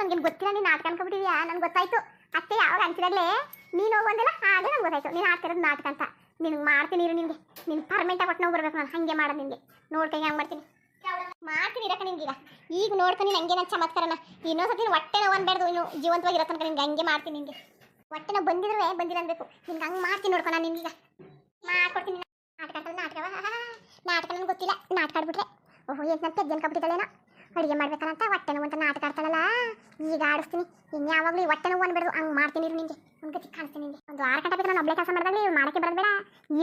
ನನಗೆ ಗೊತ್ತಿಲ್ಲ, ನೀನು ನಾಟಕ ಅನ್ಕೊಬಿಟ್ಟಿದ್ಯಾ ನನ್ಗೆ ಗೊತ್ತಾಯ್ತು. ಅತ್ತೆ ಯಾವಾಗ ಅನ್ಸಿದಾಗಲೇ ನೀನು ಹೋಗೋದಿಲ್ಲ ಹಾಗೆ ನಂಗೆ ಗೊತ್ತಾಯ್ತು. ನೀನು ಆಡ್ತಿರೋದು ನಾಟಕ ಅಂತ. ನಿನಗೆ ಮಾಡ್ತೀನಿ ಇರು ನಿನಗೆ. ನಿನ್ ಪರ್ಮೆಂಟಾಗಿ ಕೊಟ್ಟು ನಾವು ಬರ್ಬೇಕು ನಾನು. ಹಾಗೆ ಮಾಡೋದು ನಿನಗೆ. ನೋಡ್ಕೊಂಡು ಹಂಗೆ ಮಾಡ್ತೀನಿ. ಮಾಡ್ತೀನಿ ಇರಕ್ಕ ನಿನ್ಗೀಗ. ಈಗ ನೋಡ್ಕೊಂಡು ಹಂಗೆ ನಾನು ಚಮತ್ಕಾರನ. ಇನ್ನೊಂದ್ಸತಿ ನೀನು ಹೊಟ್ಟೆ ನೋವು ಅನ್ಬೇಡ್ದು. ಇನ್ನು ಜೀವಂತವಾಗಿರೋ ತನಕ ನಿನ್ಗೆ ಹಂಗೆ ಮಾಡ್ತೀನಿ ನಿನಗೆ. ಹೊಟ್ಟೆ ನಾವು ಬಂದಿದ್ರೆ ಬಂದಿಲ್ಲ ಅನ್ಬೇಕು. ನಿನ್ಗೆ ಹಂಗೆ ಮಾಡ್ತೀನಿ ನೋಡ್ಕೊ ನಾನು ನಿನ್ಗೀಗ. ಮಾಡ್ಕೊಡ್ತೀನಿ. ನಾಟಕ ನಾಟಕವ? ನಾಟಕ ನನಗೆ ಗೊತ್ತಿಲ್ಲ. ನಾಟಕ ಆಡ್ಬಿಟ್ರೆ. ಓಹೋ, ಏನು ನನ್ನ ಪೆದ್ದೆನ್ ಕಬಿಟ್ಟಿದ್ದಾಳೇನೋ ಅಡುಗೆ ಮಾಡ್ಬೇಕಂತ ಹೊಟ್ಟೆ ಅಂತ ನಾಟಕ ಆಡ್ತಾಳಲ್ಲ. ಈಗ ಆಡಿಸ್ತೀನಿ. ಇನ್ನು ಯಾವಾಗಲೂ ಹೊಟ್ಟೆ ನೋವು ಅನ್ಬೇಡ್ದು ಹಂಗೆ ಮಾಡ್ತೀನಿ ನಿಂಗೆ. ಒಂದು ಗತಿ ಕಾಣಿಸ್ತೀನಿ ನಿಮಗೆ ಒಂದು ಆರು ಗಂಟೆ ಬೇಕು ನಾನು. ಒಬ್ಬಳೆ ಕೆಲಸ ಮಾಡಿದಾಗ ಇವ್ರು ಮಾಡೋಕ್ಕೆ ಬೇಡ.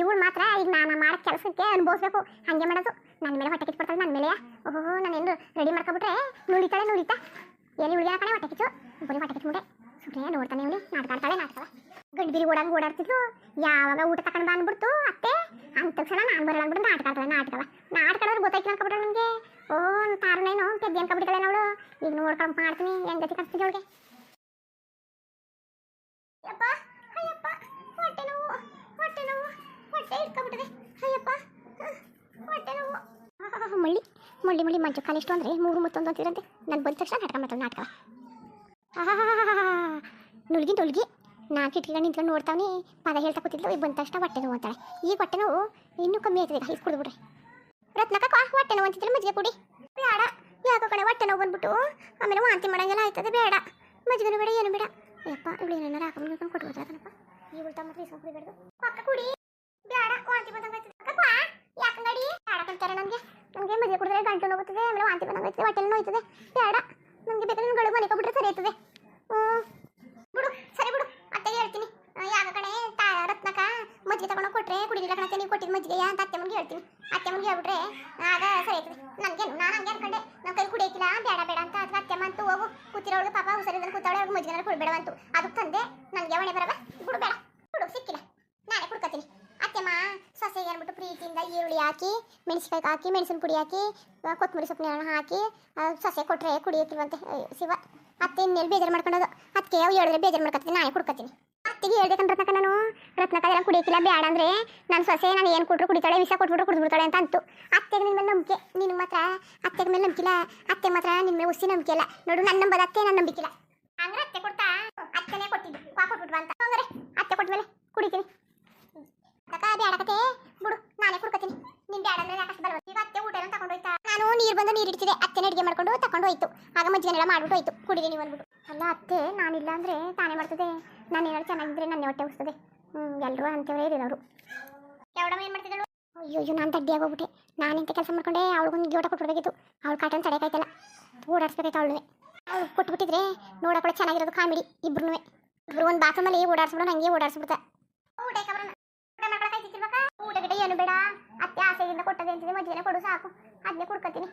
ಇವಳು ಮಾತ್ರ ಈಗ ನಾನು ಮಾಡೋ ಕೆಲಸಕ್ಕೆ ಅನುಭವಿಸ್ಬೇಕು. ಹಾಗೆ ಮಾಡೋದು. ನನ್ನ ಮೇಲೆ ಹೊಟ್ಟೆ ಕಿಚ್ಬಿಡ್ತಾಳೆ ನನ್ನ ಮೇಲೆ ಓಹೋ, ನಾನು ಎಂದು ರೆಡಿ ಮಾಡ್ಕೊಬಿಟ್ರೆ ನುಳಿತಾಳೆ ನುಳಿತಾ ಎಲ್ಲಿ ಉಳಿಯ ಕಡೆ ಹೊಟ್ಟೆ ಕಿಚ್ಚು. ಬರೀ ಹೊಟ್ಟೆ ಕಿಚ್ಬಿಟ್ಟೆ ಸುಮ್ಮನೆ ನೋಡ್ತಾನೆ ಇವಳು. ನಾಟಕ ಆಡ್ತಾಳೆ, ನಾಟಕ ಗಂಡು ಬಿರಿ ಓಡಂಗೆ ಓಡಾಡ್ತಿದ್ಲು. ಯಾವಾಗ ಊಟ ತಗೊಂಡು ಬಂದ್ಬಿಡ್ತು ಅತ್ತೆ. ಅಂದ ತಕ್ಷಣ ನಾನು ಬರಲ್ಲ ಅಂದ್ಬಿಟ್ಟು ನಾಟಕ ಆಡ್ತಾಳೆ ನಾಟಕವ ನಾಟಕ ಆಡೋರು ಗೊತ್ತಾಯ್ತು ಅನ್ಕೊಬಿಟ್ರೆ ನನಗೆ ಓ ತಾರನೇನು ಪೆದ್ದೆ ಅನ್ಕೊಬಿಟ್ಟಿದ್ದಾಳೆ ಅವಳು ಈಗ ನೋಡ್ಕೊಂಡು ಮಾಡ್ತೀನಿ. ಹೆಂಗ್ ಗತಿ ಕಟ್ತೀನಿ ಅವಳಿಗೆ? ಯಪ್ಪ ಅಯ್ಯಪ್ಪ, ಹೊಟ್ಟೆ ನೋವು ಹೊಟ್ಟೆ ನೋವು, ಹೊಟ್ಟೆ ಇಟ್ಕೊಬಿಟ್ಟಿದೆ ಅಯ್ಯಪ್ಪ, ಹೊಟ್ಟೆ ನೋವು. ಮಳ್ಳಿ ಮಳ್ಳಿ ಮಳ್ಳಿ ಮಂಚು ಕಾಲಿಷ್ಟು ಅಂದ್ರೆ ಮೂರು ಮತ್ತೊಂದು ಅಂತಿರಂತೆ ನಾನು ಬಂದ ತಕ್ಷಣ ನಾಟಕ ಮಾಡ್ತಾಳೆ ನಾಟಕ. ನುಳ್ಗಿ ನುಳ್ಗಿ ನಾ ಕಿಟ್ಕಿಗಳು ನಿಂತ್ಕೊಂಡು ನೋಡ್ತಾವನಿ. ಪದ ಹೇಳ್ತಾ ಕೂತಿದ್ಲು, ಈಗ ಬಂದ ತಕ್ಷಣ ಹೊಟ್ಟೆ ನೋವು ಅಂತಾಳೆ. ಈಗ ಹೊಟ್ಟೆ ನೋವು ಇನ್ನೂ ಕಮ್ಮಿ ಆಯ್ತದೆ, ಈಗ ಇದು ಕುಡಿದ್ಬಿಟ್ರೆ ರತ್ನಕ್ಕ ಹೊಟ್ಟೆ ನೋವು ಅಂತಿದ್ರೆ ಮಜ್ಜಿಗೆ ಕುಡಿ ಬೇಡ. ಯಾಕೋ ಕಡೆ ಹೊಟ್ಟೆ ನೋವು ಬಂದ್ಬಿಟ್ಟು. ಆಮೇಲೆ ವಾಂತಿ ಮಾಡಂಗೆಲ್ಲ ಆಯ್ತದೆ, ಬೇಡ. ಮಜ್ಜಿಗೆನೂ ಬೇಡ, ಏನು ಬೇಡ. ಅಯ್ಯಪ್ಪ ಇವಳು ಏನಾರ ಹಾಕೊಂಡು ಕೊಟ್ಬಿಡ್ತಾರಪ್ಪ ಇವಳು ತಮ್ಮ ಇಸ್ಕೊಂಡು ಕುಡಿಬೇಡ್ದು ಅಕ್ಕ ಕುಡಿ. ಬೇಡ, ವಾಂತಿ ಬಂದಂಗೆ ಆಯ್ತದೆ. ಅಕ್ಕ ಕ್ವಾ ಯಾಕಂಗಡಿ ಬೇಡ ನನಗೆ. ನನಗೆ ಮಜ್ಜಿಗೆ ಕುಡಿದ್ರೆ ಗಂಟು ನೋಗುತ್ತದೆ ಆಮೇಲೆ ವಾಂತಿ ಬಂದಂಗೆ ಹೊಟ್ಟೆ ನೋಯ್ತದೆ ಬೇಡ. ನನಗೆ ಬೇಕಾದ್ರೆ ನಿನ್ಗಳು ಮನೆ ಕೊಟ್ಬಿಟ್ರೆ ಸರಿ ಇರ್ತದೆ ಹ್ಞೂ ಬಿಡು, ಸರಿ ಬಿಡು. ಅತ್ತೆಗೆ ಹೇಳ್ತೀನಿ. ಯಾವ ಕಡೆ ರತ್ನಕ ಮಜ್ಜಿಗೆ ತಗೊಂಡು ಕೊಟ್ರೆ ಕುಡಿದಿಲ್ಲ ಕಣಕ್ಕೆ ನೀವು ಕೊಟ್ಟಿದ್ದು ಮಜ್ಜಿಗೆ ಅಂತ ಅತ್ತೆ ಮುಂದೆ ಹೇಳ್ತೀನಿ. ಅತ್ತೆ ಮುಂದೆ ಹೇಳ್ಬಿಟ್ರೆ ಆಗ ಸರಿ ಆಯ್ತದೆ. ನನಗೇನು ನಾನು ಹಂಗೆ ಅನ್ಕೊಂಡೆ. ನಮ್ಮ ಕೈ ಕುಡಿಯಕ್ಕಿಲ್ಲ, ಬೇಡ ಬೇಡ ಅಂತ ಅದಕ್ಕೆ ಅತ್ತೆ ಮಂತು ಹೋಗು. ಕೂತಿರೋಳು ಪಾಪ ಹುಷಾರಿದ್ರೆ ಕೂತಾಳೆ, ಅವ್ರಿಗೆ ಮಜ್ಜಿಗೆ ಕೊಡ್ಬೇಡವಂತು ಅದಕ್ಕೆ ತಂದೆ, ನನಗೆ ಒಣೆ ಬರವ, ಕುಡ್ಬೇಡ. ಬೇಡ ಬಿಡು ಸಿಕ್ಕಿಲ್ಲ. ನಾನೇ ಕುಡ್ಕತ್ತೀನಿ ಅತ್ತೆಮ್ಮ ಸೊಸೆಗೆ ಅಂದ್ಬಿಟ್ಟು ಪ್ರೀತಿಯಿಂದ ಈರುಳ್ಳಿ ಹಾಕಿ, ಮೆಣಸಿನ್ಕಾಯಿ ಹಾಕಿ, ಮೆಣಸಿನ ಪುಡಿ ಹಾಕಿ ಕೊತ್ತಂಬರಿ ಸೊಪ್ಪು ಹಾಕಿ ಸೊಸೆ ಕೊಟ್ಟರೆ ಕುಡಿಯೋಕ್ಕಿಲ್ವಂತೆ ಶಿವ. ಅತ್ತೆ ಇನ್ನೆಲ್ಲಿ ಬೇಜಾರು ಮಾಡ್ಕೊಂಡೋದು? ಅದಕ್ಕೆ ಹೇಳಿದ್ರೆ ಬೇಜಾರು ಮಾಡ್ಕೊತೀನಿ, ನಾನೇ ಕುಡ್ಕೊತೀನಿ. ಅತ್ತಿಗೆ ಹೇಳ್ಬೇಕಂತ ರತ್ನಕ ನಾನು. ರತ್ನಕ ಎಲ್ಲ ಕುಡಿಯಕ್ಕಿಲ್ಲ ಬೇಡ ಅಂದ್ರೆ ನನ್ನ ಸೊಸೆ ನಾನು ಏನು ಕೊಟ್ಟರು ಕುಡಿತಾಳೆ, ವಿಷ ಕೊಟ್ಬಿಟ್ರು ಕುಡಿದ್ಬಿಡ್ತಾಳೆ ಅಂತ ಅಂತು. ಅತ್ತೆಗೆ ನಿನ್ನ ಮೇಲೆ ನಂಬಿಕೆ ನಿನ್ನ ಮಾತ್ರ, ಅತ್ತೆಗೆ ಮೇಲೆ ನಂಬಿಕಿಲ್ಲ ಅತ್ತೆ ಮಾತ್ರ ನಿನ್ನ ಮೇಲೆ ಉಸಿ ನಂಬಿಕೆ ಇಲ್ಲ. ನೋಡು ನನ್ನ ನಂಬದ ಅತ್ತೆ ನನ್ನ ನಂಬಿಕಿಲ್ಲ ಅಂದ್ರೆ ಅತ್ತೆ ಕೊಡ್ತಾ? ಅತ್ತೆನೇ ಕೊಟ್ಟಿದ್ದು ಕ್ವಾ ಕೊಟ್ಬಿಟ್ವ ಅಂತ. ಹಂಗ್ರೆ, ಅತ್ತೆ ಕೊಟ್ಮೇಲೆ ಕುಡಿತೀನಿ. ಅಕ್ಕ ಬೇಡಕತೆ ಬಿಡು, ನಾನೇ ಕುಡ್ಕತೀನಿ. ನಿನ್ ಬೇಡ ಅಂದ್ರೆ ಯಾಕೆ ಬರಲ್ಲ ಈಗ ಅತ್ತೆ ಊಟ ತಗೊಂಡು ಹೋಯ್ತಾ ನಾನು ನೀರು ಬಂದು ನೀರು ಇಡ್ತಿದ್ದೆ ಅತ್ತೆನೇ ಅಡಿಗೆ ಮಾಡ್ಕೊಂಡು ತಗೊಂಡು ಹೋಯ್ತು ಆಗ ಮಜ್ಜಿಗೆನೆಲ್ಲ ಮಾಡ್ಬಿಟ್ಟು ಹೋಯ್ತು ಕುಡಿದೀನಿ ಬಂದ್ಬಿಟ್ಟು ಅಲ್ಲ ಅತ್ತೆ ನಾನಿಲ್ಲ ಅಂದ್ರೆ ತಾನೇ ಮಾಡ್ತದೆ. ನಾನು ಏನಾದ್ರು ಚೆನ್ನಾಗಿದ್ರೆ ನನ್ನ ಹೊಟ್ಟೆ ಉಸ್ತದೆ ಹ್ಞೂ ಎಲ್ಲರೂ ಅಂತೇವರೇ ಇರೋರು. ಯಾವಡಮ್ಮ ಏನು ಮಾಡ್ತಿದ್ದಳು? ಅಯ್ಯೋ ನಾನು ತಡ್ಡಿ ಆಗೋಗ್ಬಿಟ್ಟೆ. ನಾನು ಇಂಥ ಕೆಲಸ ಮಾಡ್ಕೊಂಡೆ ಅವಳಿಗೊಂದು ಗಿಡ ಕೊಟ್ಬಿಡ್ಬೇಕಿತ್ತು. ಅವ್ಳು ಕಾಟನ್ ತಡೆಕಾಯ್ತಲ್ಲ ಓಡಾಡಿಸ್ಬೇಕಾಯ್ತು ಅವಳನ್ನೇ ಅವ್ಳು ಕೊಟ್ಬಿಟ್ಟಿದ್ರೆ ನೋಡಕ್ಕೆ ಚೆನ್ನಾಗಿರೋದು ಕಾಮಿಡಿ ಇಬ್ರು ಇಬ್ರು ಒಂದು ಬಾತ್ರೂಮಲ್ಲಿ ಓಡಾಡಿಸ್ಬಿಡೋ ನನಗೆ ಓಡಾಡಿಸ್ಬಿಡ್ತಾ. ಊಟ ಊಟ ಗಿಟ ಏನು ಬೇಡ. ಅತ್ತೆ ಆಸೆಯಿಂದ ಕೊಟ್ಟದೆ ಅಂತಿದೆ ಮಜ್ಜಿಗೆನೆ ಕೊಡು ಸಾಕು. ಅದನ್ನೇ ಕುಡ್ಕತೀನಿ.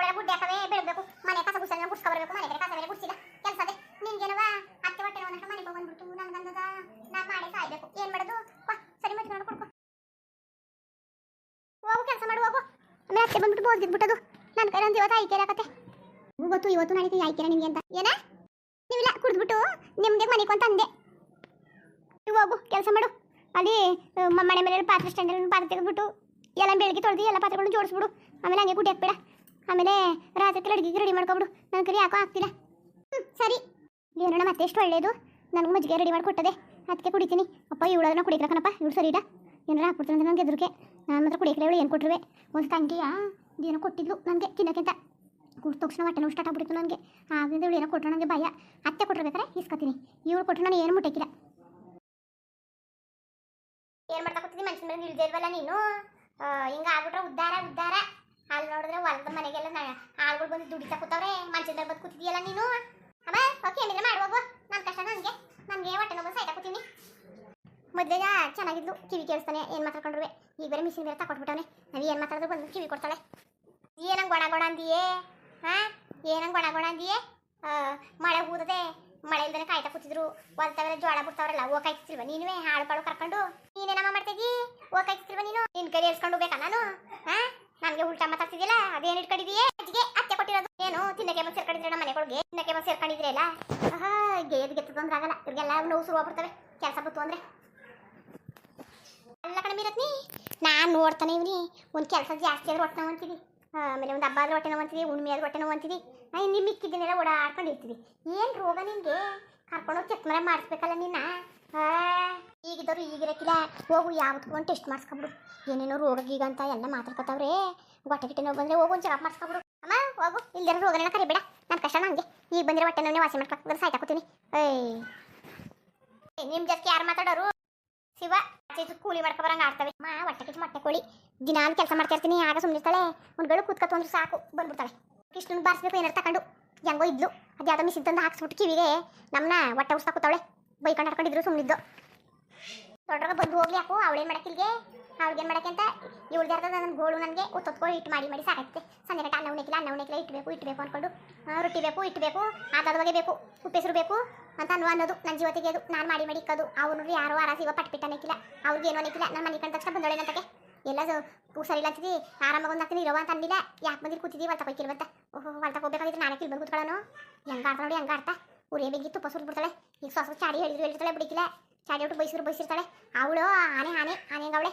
ಪಾತ್ರೆಗಳೆಲ್ಲ ಗುಡ್ಡೆ ಹಾಕವೆ ಬೆಳಬೇಕು ಮನೆ ಕಸ ಗುಡ್ಸಲ್ಲ ಗುಡ್ಸ್ಕೊ ಬರಬೇಕು, ಮನೆ ಕಡೆ ಕಸ ಬೇರೆ ಗುಡ್ಸಿಲ್ಲ ಕೆಲಸದೆ. ನಿನ್ಗೇನವ ಅತ್ತೆ ಹೊಟ್ಟೆ ನೋವು ಮನೆಗೆ ಬಂದ್ಬಿಟ್ಟು ನನ್ಗಂದದ ನಾ ಮಾಡಿ ಸಾಯ್ಬೇಕು. ಏನ್ ಮಾಡೋದು? ಸರಿ, ಮಜ್ಜಿಗೆ ನೋಡಿ, ಕುಡ್ಕೊ. ಹೋಗು, ಕೆಲಸ ಮಾಡು, ಹೋಗು. ಆಮೇಲೆ ಅತ್ತೆ ಬಂದ್ಬಿಟ್ಟು ಬೋದ್ಗಿದ್ಬಿಟ್ಟದು ನನ್ನ ಕೈ ಒಂದು ಇವತ್ತು ಐಕೆ ಆಕತ್ತೆ ಗೊತ್ತು ಇವತ್ತು ನಾಳೆ ಐಕೆ ನಿಮಗೆ ಅಂತ. ಏನ? ನೀವಿಲ್ಲ, ಕುಡಿದ್ಬಿಟ್ಟು ನಿಮ್ಗೆ ಮನೆಗೆ ಅಂತ ಅಂದೆ ಹೋಗು, ಕೆಲಸ ಮಾಡು. ಅಲ್ಲಿ ಮನೆ ಮೇಲೆ ಪಾತ್ರೆ ಸ್ಟ್ಯಾಂಡಲ್ಲಿ ಪಾತ್ರೆ ತೆಗೆದ್ಬಿಟ್ಟು, ಎಲ್ಲ ಬೆಳಗ್ಗೆ ತೊಳೆದು ಎಲ್ಲ ಪಾತ್ರೆಗಳನ್ನು ಜೋಡಿಸ್ಬಿಡು. ಆಮೇಲೆ ಹಂಗೆ ಗುಡ್ಡಿ ಹಾಕ್ಬೇಡ ಆಮೇಲೆ ರಾತ್ರಿ ಅಡುಗೆಗೆ ರೆಡಿ ಮಾಡ್ಕೊಬಿಡು. ನನ್ನ ಕರಿ ಯಾಕೋ ಆಗ್ತಿಲ್ಲ. ಹ್ಞೂ ಸರಿ. ಮತ್ತೆ ಎಷ್ಟು ಒಳ್ಳೇದು. ನನಗೆ ಮಜ್ಜಿಗೆ ರೆಡಿ ಮಾಡಿ ಕೊಟ್ಟದೆ. ಅದಕ್ಕೆ ಕುಡಿತೀನಿ. ಅಪ್ಪ ಇವಳನ್ನ ಕುಡಿಕ್ರ ಕಣಪ್ಪ. ಇವಳು ಸರಿ ಇಡ ಏನಾರ ಹಾಕ್ಬಿಡ್ತೀನಿ ಅಂತ ನನಗೆ ಎದುರಿಗೆ ನಾನು ಮಾತ್ರ ಕುಡಿಯಕ್ರೆ ಇವಳು ಏನು ಕೊಟ್ಟಿರುವೆ ಒಂದು ತಂಗಿಯ ಏನೋ ಕೊಟ್ಟಿದ್ಲು ನನಗೆ ತಿನ್ನೋಕ್ಕಿಂತ. ಕುಡ್ ತಕ್ಷಣ ಹೊಟ್ಟೆ ನೋವು ಸ್ಟಾರ್ಟ್ ಆಗ್ಬಿಡ್ತು ನನಗೆ ಆದ್ದರಿಂದ ಇವಳು ಏನೋ ಕೊಟ್ಟರು ನನಗೆ ಭಯ. ಅತ್ತೆ ಕೊಟ್ಟಿರ್ಬೇಕಾರೆ ಇಸ್ಕೊತೀನಿ ಇವಳು ಕೊಟ್ಟರು ನಾನು ಏನು ಮುಟ್ಟಕ್ಕಿಲ್ಲ. ಏನು ಮಾಡ್ತಾ ಕೂತಿದ್ದೀನಿ ಮನುಷ್ಯನ ಮೇಲೆ ಇಲ್ವಲ್ಲ ನೀನು? ಹಿಂಗ ಆಗ್ಬಿಟ್ರೆ ಉದ್ಧಾರ ಉದ್ಧಾರ ಹೊಲದ ಮನೆಗೆಲ್ಲ ಆಳ್ಗಳು ಬಂದು ದುಡಿತಾ ಕೂತವ್ರೆ ಮಂಚದಲ್ಲಿ ಬಂದು ಕೂತಿದ್ಯಲ್ಲ ನೀನು? ಅಮ್ಮ, ಓಕೆ ಮಾಡುವಾಗ ನನ್ನ ಕಷ್ಟ ನನಗೆ ನನಗೆ ಹೊಟ್ಟೆ ನೋವು ಸಾಯ್ತಾ ಕೂತೀನಿ. ಮೊದಲೇ ಚೆನ್ನಾಗಿದ್ಲು, ಕಿವಿ ಕೇಳಿಸ್ತಾನೆ, ಏನು ಮಾತಾಡ್ಕೊಂಡ್ರು? ಈ ಬೇರೆ ಮಿಷಿನ್ ಬೇರೆ ತಗೊಟ್ಬಿಟ್ಟವನೆ ನಾವು ಏನು ಮಾತಾಡಿದ್ರು ಬಂದು ಕಿವಿ ಕೊಡ್ತಾಳೆ. ಏನಂಗೆ ಗೊಣ ಗೊಣ ಅಂದಿಯೇ? ಹಾಂ? ಏನಂಗೆ ಗೊಣ ಗೊಣ ಅಂದಿಯೇ? ಮಳೆ ಹೂದದೆ ಮಳೆ ಇಲ್ದೇ ಕಾಯ್ತಾ ಕೂತಿದ್ರು. ಹೊಲ್ತಾವೆಲ್ಲ ಜೋಳ ಬಿಡ್ತಾವ್ರಲ್ಲ ಓ ಕಾಯ್ತಿಲ್ವ ನೀನುವೇ? ಹಾಳು ಪಾಳು ಕರ್ಕೊಂಡು. ನೀನೇನಮ್ಮ ಮಾಡ್ತಿದ್ದಿ? ಹೋಗ್ ಕಾಯ್ತಿಲ್ವ ನೀನು? ನಿನ್ ಕೈ ಏರ್ಸ್ಕೊಂಡು ಬೇಕಾ ನಾನು ಹಾ ನನ್ಗೆ ಉಲ್ಟಾ ಮಾತಾಡ್ತಿದ್ಯಲ್ಲ ಅದೇನ್ ಇಟ್ಕೊಂಡಿದೀಯೇ? ಅಜ್ಜಿಗೆ ಅತ್ತೆ ಕೊಟ್ಟಿರೋದು. ಏನು, ತಿನ್ನಕ್ಕೆ ಬಂದು ಸೇರ್ಕೊಂಡಿದ್ರೆ ನಮ್ಮ ಮನೆಗಳಿಗೆ ತಿನ್ನಕ್ಕೆ ಬಂದು ಸೇರ್ಕೊಂಡಿದ್ರಲ್ಲ ಆಹಾ, ಗೆದ್ದು ಗೆದ್ದು ತೊಂದ್ರೆ ಆಗಲ್ಲ. ಇವ್ರಿಗೆಲ್ಲ ನೋವು ಶುರು ಆಗ್ಬಿಡ್ತವೆ. ಕೆಲಸ ಬತ್ತು ಅಂದ್ರೆ. ಅಲ್ಲ ಕಡಿಮೆ ಇರತ್ನಿ ನಾನು ನೋಡ್ತಾನೆ ಇವ್ನಿ. ಒಂದು ಕೆಲಸ ಜಾಸ್ತಿ ಆದ್ರೆ ಹೊಟ್ಟೆ ಅಂತೀವಿ ಆಮೇಲೆ ಒಂದು ಹಬ್ಬ ಆದ್ರೆ ಹೊಟ್ಟೆ ಅಂತಿದಿ ಉಣ್ಮೆ ಆದ್ರೆ ಹೊಟ್ಟೆ ನೋವು ನಾನು ಇನ್ನು ಮಿಕ್ಕಿದ್ದನ್ನೆಲ್ಲ ಓಡಾಡ್ಕೊಂಡಿರ್ತೀವಿ. ಏನು ರೋಗ ನಿನಗೆ ಕರ್ಕೊಂಡೋಗಿ ಚೆಕ್ ಮರ ಮಾಡಿಸ್ಬೇಕಲ್ಲ ನಿನ್ನ ಈಗಿದ್ದವ್ರು ಈಗಿರಕ್ಕಿಲ್ಲ ಹೋಗು, ಯಾವತ್ತು ಒಂದು ಟೆಸ್ಟ್ ಮಾಡಿಸ್ಕೊಬಿಡು. ಏನೇನೋ ರೋಗ ಗೀಗ ಅಂತ ಎಲ್ಲ ಮಾತಾಡ್ಕೊತಾವ್ರೆ. ಹೊಟ್ಟೆ ಗಿಟ್ಟೆ ನೋವು ಬಂದರೆ ಹೋಗು, ಒಂದು ಚೆಕಪ್ ಮಾಡಿಸ್ಕೊಬಿಡು. ಅಮ್ಮ, ಹೋಗು. ಇಲ್ದಿರೋ ರೋಗನೆಲ್ಲ ಕರಿಬೇಡ. ನನ್ನ ಕಷ್ಟ ನಂಗೆ. ಈಗ ಬಂದಿರೋ ಹೊಟ್ಟೆ ನೋವು ವಾಸಿ ಮಾಡ್ಕೊತಾರೆ ಸಾಯ್ತಾಕೋತೀನಿ ಏಯ್ ನಿಮ್ಮ ಜಾಸ್ತಿ ಯಾರು ಮಾತಾಡೋರು? ಶಿವ, ಆಚೆ ಕೂಲಿ ಮಾಡ್ಕೊ ಬರಂಗ ಆಡ್ತವೆ. ಮಾ ಹೊಟ್ಟೆ ಕಿಟ್ಟು ಮೊಟ್ಟೆ ಕೋಳಿ. ದಿನಾಲು ಕೆಲಸ ಮಾಡ್ತಾ ಇರ್ತೀನಿ. ಆಗ ಸುಮ್ಮನಿರ್ತಾಳೆ ಒಂದು ಗಳು ಕೂತ್ಕೊತು ಅಂದ್ರೆ ಸಾಕು. ಬಂದ್ಬಿಡ್ತಾಳೆ. ಕೃಷ್ಣನ್ ಬಾರಿಸ್ಬೇಕು ಏನಾರು ತಗೊಂಡು ಹೆಂಗೋ ಇದ್ಲು. ಅದ್ಯಾವುದೋ ಮಿಸ್ ಇದ್ದಂದು ಹಾಕ್ಸ್ಬಿಟ್ಟು ಕಿವಿಗೆ. ನಮ್ಮನ್ನ ಹೊಟ್ಟೆ ಉರ್ಸ್ತಾ ಕೂತಾವಳೆ. ಬೈಕೊಂಡು ಹಾಕೊಂಡಿದ್ರು ಸುಮ್ಮನಿದ್ದು ದೊಡ್ಡಗ ಬಂದು ಹೋಗ್ಲಿ ಯಾಕೋ, ಅವಳೇನು ಮಾಡಕ್ಕಿಲ್ಗೆ? ಅವ್ಳಿಗೇನು ಮಾಡಕ್ಕೆ ಅಂತ? ಇವಳಿಗೆ ಅರ್ಧ ನನ್ನ ಗೋಳು ನನಗೆ ಒತ್ತೊತ್ಕೊಂಡು ಇಟ್ಟು ಮಾಡಿ ಮಾಡಿ ಸಾಕೈತೆ. ಸಂಜೆ ಅನ್ನ ಉಣ್ಣಕ್ಕಿಲ್ಲ ಅನ್ನ ಉಣ್ಣಕ್ಕಿಲ್ಲ ಇಟ್ಬೇಕು ಇಟ್ಬೇಕು ಅಂದ್ಕೊಂಡು ರೊಟ್ಟಿ ಬೇಕು ಇಟ್ಬೇಕು ಬಗ್ಗೆ ಬೇಕು, ಉಪ್ಪೆಸರು ಬೇಕು ಅಂತ ಅನ್ನೋ ಅನ್ನೋದು ನನ್ನ ಜೀವ ಅದು, ನಾನು ಮಾಡಿ ಮಾಡಿ ಇಕ್ಕೋದು. ಅವ್ರು ಯಾರು ಯಾರೋ ಆರ ಸಿಗೋ ಪಟ್ಬಿಟ್ಟು ಅನ್ನಕ್ಕಿಲ್ಲ ಅವ್ರಿಗೆ ಏನು ಅನ್ನಕ್ಕಿಲ್ಲ ನನ್ನ ಮನೆ ಕಂಡ ತಕ್ಷಣ ಬಂದೊಳೇನಂತಕ್ಕೆ ಎಲ್ಲ ಸರಿ ಅಂತಿದ್ದಿ ಆರಾಮಾಗಿ ಒಂದು ಹಾಕ್ತೀನಿ ಇರೋ ಅಂತ ಅಂದಿಲ್ಲ ಯಾಕೆ ಬಂದಿದ್ದು ಕೂತಿದ್ದೀವಿ ಅಂತ ಹೋಗಿಲ್ವಂತ ಓಹೋ ಅಂತ ಹೋಗ್ಬೇಕಾಗಿದ್ರೆ ನಾನೇ ಕಿಲ್ ಬಂದು ಕೂತ್ಕೊಳ್ಳೋನು ಹೆಂಗೆ ನೋಡಿ ಹೆಂಗೆ ಆಡ್ತಾ? ಉರಿಯ ಬೆಂಕಿ ತುಪ್ಪ ಸುರ್ಬಿಡ್ತಾಳೆ ಈಗ ಸೊಸ ಚಾಡಿ ಹೇಳಿದ್ರು ಹೇಳಿರ್ತಾಳೆ ಬಿಡಿಕಿಲ್ಲ ಚಾಡಿ ಒಟ್ಟು ಬೈಸಿರು ಬೈಸಿರ್ತಾಳೆ. ಅವಳು ಆನೆ ಆನೆ ಆನೆ ಅವಳೆ.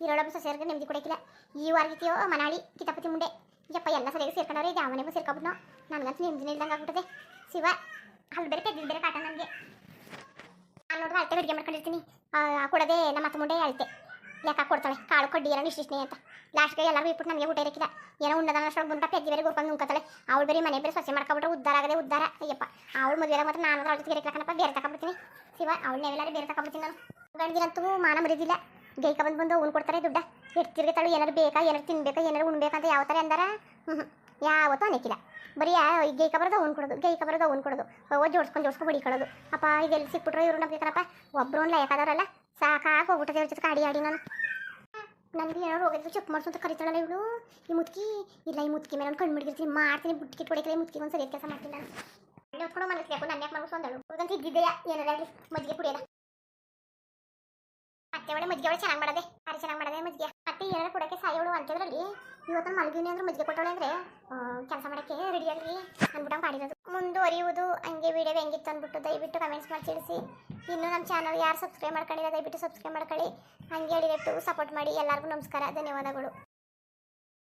ಇರೋಳಬ್ಬ ಸೊಸೆಯರ್ಗೆ ನೆಮ್ಮದಿ ಕೊಡಕ್ಕಿಲ್ಲ ಈ ವಾರ್ಗಿತಿಯೋ ಮನಾಳಿ, ಕಿತಾಪತಿ ಮುಂಡೆ. ಯಪ್ಪ, ಎಲ್ಲ ಸರಿಯಾಗಿ ಸೇರ್ಕೊಂಡವ್ರೆ ಯಾವ ಮನೆಗೂ ಸೇರ್ಕೊಬಿಟ್ನೋ? ನನಗಂತೂ ನೆಮ್ಮದಿನ ಇಲ್ದಂಗೆ ಆಗ್ಬಿಟ್ಟದೆ. ಶಿವ, ಅಲ್ಲಿ ಬೇರೆ ತೆಗ್ದಿದ್ದು ಬೇರೆ ಕಾಟ ನನಗೆ. ನಾನು ನೋಡಿದ್ರೆ ಅಳತೆ ಅಡುಗೆ ಮಾಡ್ಕೊಂಡಿರ್ತೀನಿ. ಕೊಡದೆ ನಮ್ಮ ಅತ್ತ ಮುಂಡೆ ಅಳತೆ. ಲೆಕ್ಕ ಕೊಡ್ತಾಳೆ. ಕಾಳು ಕಡ್ಡಿ ಏನೋ ಇಷ್ಟಿಷ್ಟೇ ಅಂತ. ಲಾಸ್ಟ್ಗೆ ಎಲ್ಲರೂ ಇಟ್ಬಿಟ್ಟು ನಮಗೆ ಊಟ ಇರಕ್ಕಿಲ್ಲ ಏನೋ ಉಣ್ಣದ ಅಷ್ಟೊಳಗೆ ಗುಂಟ ಪೆಜ್ಜಿ ಬೇರೆ ಗುರ್ಕೊಂಡು ನುಂಕತಾಳೆ ಅವಳು ಬೇರೆ ಮನೆ ಬೇರೆ ಸೊಸೆ ಮಾಡ್ಕೊಬಿಟ್ರೆ ಉದ್ದಾರ ಆಗದೆ ಉದ್ದಾರ. ಅಯ್ಯಪ್ಪ, ಅವಳು ಮದುವೆ ಮತ್ತೆ ನಾನು ಅವಳ ಜೊತೆ ಇರಕ್ಲಕ್ಕನಪ್ಪ ಬೇರೆ ತಗೊಂಡ್ಬಿಡ್ತೀನಿ ಶಿವ ಅವಳು ನೆವೆಲ್ಲಾದ್ರೆ ಬೇರೆ ತಗೊಂಡ್ಬಿಡ್ತೀನಿ ನಾನು. ಗಂಡಿನಂತೂ ಮಾನ ಮರಿದಿಲ್ಲ ಗೈಕ ಬಂದು ಬಂದು ಅವ್ನು ಕೊಡ್ತಾರೆ ದುಡ್ಡ. ಎಷ್ಟು ತಿರ್ಗತಾಳು ಏನಾರು ಬೇಕಾ ಏನಾರು ತಿನ್ಬೇಕಾ ಏನಾರು ಉಣ್ಬೇಕಂತ ಯಾವ ಥರ ಅಂದಾರ? ಹ್ಞೂ ಯಾವತ್ತೂ ಅನೇಕಿಲ್ಲ. ಬರೀ ಗೈಕ ಬರೋದು ಅವ್ನು ಕೊಡೋದು, ಗೈಕ ಬರೋದು ಅವ್ನು ಕೊಡೋದು. ಹೋಗೋ ಜೋಡ್ಸ್ಕೊಂಡು ಜೋಡ್ಸ್ಕೊಂಡು ಹೊಡಿಕೊಳ್ಳೋದು. ಅಪ್ಪ, ಇದೆಲ್ಲ ಸಿಕ್ಬಿಟ್ರೆ ಇವರು ನಮಗೆ ಕಣಪ್ಪ. ಒಬ್ಬರು ಲಯಕಾದವ್ರಲ್ಲ ಸಾಕಾಗಿ ಹೋಗ್ಬಿಟ್ಟದೆ ಜೊತೆ ಆಡಿ ಆಡಿ ನಾನು. ನನಗೆ ಏನೋ ರೋಗ ಇದ್ರೆ ಚೆಕ್ ಮಾಡಿಸು ಅಂತ ಕರಿತಾಳಲ್ಲ ಇವಳು. ಈ ಮುತ್ಕಿ, ಇಲ್ಲ ಈ ಮುತ್ಕಿ ಮೇಲೆ ಒಂದು ಕಣ್ಣು ಹಿಡಿದಿರ್ತೀನಿ ಮಾಡ್ತೀನಿ ಬುಟ್ಟಿ ಹೊಡಿಕಲ್ಲ ಈ ಮುತ್ಕಿ ಒಂದು ಸರಿಯಾದ ಕೆಲಸ ಮಾಡ್ತೀನಿ ನಾನು. ಅಲ್ಲಿ ಹೊತ್ಕೊಂಡು ಮನಸ್ಸಿಗೆ ಯಾಕೋ ನನ್ನ ಯಾಕೆ ಮಾಡ್ಬಿಟ್ಟು ಅಂದಳು. ಹುಡುಗಂತ ಇದ್ದಿದ್ದೆಯಾ ಏನಾರಾಗಲಿ ಮಜ್ಜಿಗೆ ಕುಡಿಯೋದ ಮತ್ತೆ ಒಳ್ಳೆ ಮಜ್ಜಿಗೆ ಒಳ್ಳೆ ಚೆನ್ನಾಗಿ ಮಾಡದೆ, ಭಾರಿ ಚೆನ್ನಾಗಿ ಮಾಡದೆ ಮಜ್ಜಿಗೆ. ಮತ್ತೆ ಏನಾರ ಕೊಡೋಕ್ಕೆ ಸಾಯೋಳು ಅಂತದ್ರಲ್ಲಿ ಇವತ್ತು ಮಲಗಿನಿ ಅಂದ್ರೆ ಮಜ್ಜಿಗೆ ಕೊಟ್ಟವಳೆ ಅಂದ್ರೆ ಕೆಲಸ ಮಾಡೋಕ್ಕೆ ರೆಡಿಯಾಗಿ ಅಂದ್ಬಿಟ್ಟು ಮಾಡಿರೋದು ಮುಂದುವರಿಯುವುದು ಹಂಗೆ ವಿಡಿಯೋ ಹೆಂಗಿತ್ತು ಅಂದ್ಬಿಟ್ಟು ದಯವಿಟ್ಟು ಕಮೆಂಟ್ಸ್ ಮಾಡಿ ತಿಳಿಸಿ. ಇನ್ನು ನಮ್ಮ ಚಾನಲ್ ಯಾರು ಸಬ್ಸ್ಕ್ರೈಬ್ ಮಾಡ್ಕೊಂಡಿಲ್ಲ ದಯವಿಟ್ಟು ಸಬ್ಸ್ಕ್ರೈಬ್ ಮಾಡ್ಕೊಳ್ಳಿ. ಹಂಗೆ ಹೇಳಿಟ್ಟು ಸಪೋರ್ಟ್ ಮಾಡಿ. ಎಲ್ಲರಿಗೂ ನಮಸ್ಕಾರ. ಧನ್ಯವಾದಗಳು.